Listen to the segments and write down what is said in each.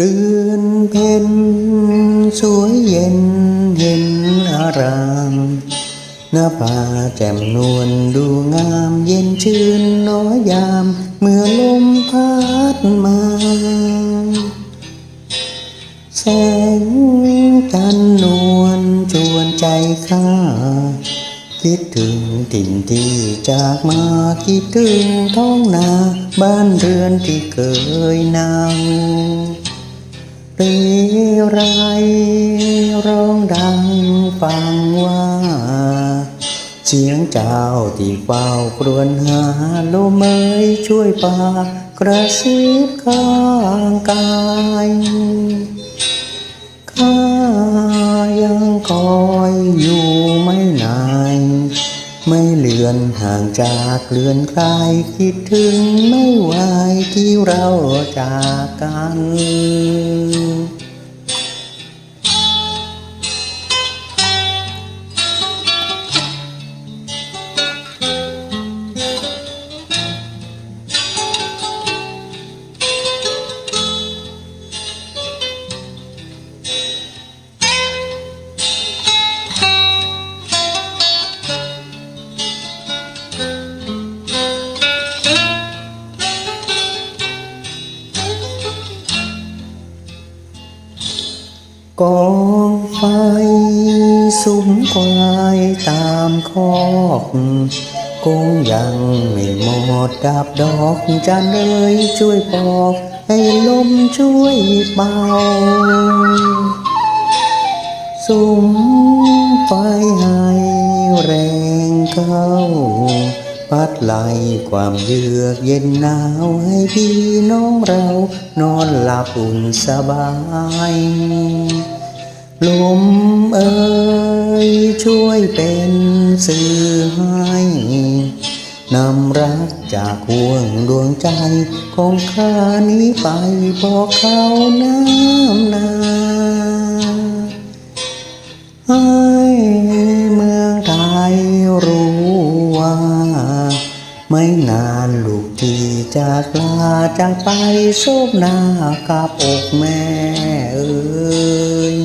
เดือนเพ็ญสวยเย็นเห็นอารามหน้าผาแจ่มนวลดูงามเย็นชื่นน้อยยาม เมื่อลมพัดมา แสงจันทร์นวลชวนใจข้า คิดถึงถิ่นที่จากมาคิดถึงท้องนา บ้านเรือนที่เคยนาว เรีไรร้องดังฟังว่า เสียงเจ้าที่เฝ้าครวญหาลมเมยช่วยปากระซิบข้างกายข้ายังคอยอยู่ไม่นาน ไม่เลือนห่างจากเลือนใครคิดถึงไม่ไหวที่เราจากกัน กองไฟสุมควายตามคอกคงยังไม่หมดดับดอกจันเลยช่วยปอก ให้ลมช่วยเบาสุมไฟให้แรงเขา พัดไล่ความเยือกเย็นหนาวให้พี่น้องเรา นอนหลับอุ่นสบาย ลมเอ่ยช่วยเป็นสื่อให้นำรักจากห่วงดวงใจของข้านี้ไปบอกเขาน้ำนา จากลาจากไปโซบหน้ากับอกแม่เอ้ย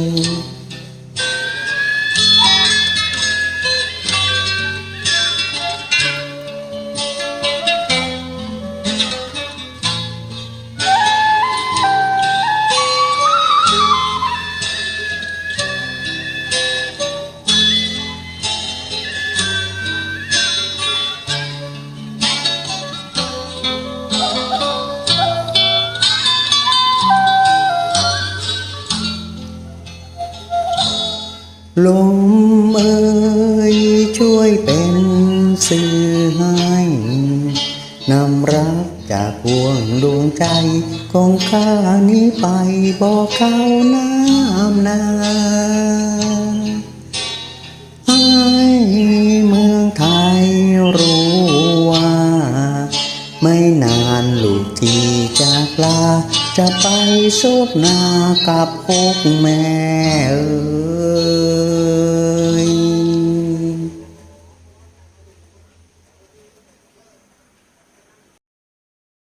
ลมเอ่ยช่วยเป็นสื่อให้นำรักจากห่วงดวงใจของข้านี้ไปบอกเขาน้ำนาให้เมืองไทยรู้ว่า ไม่นานลูกที่จากลา จะไปโซบหน้ากับอกแม่เอ้ย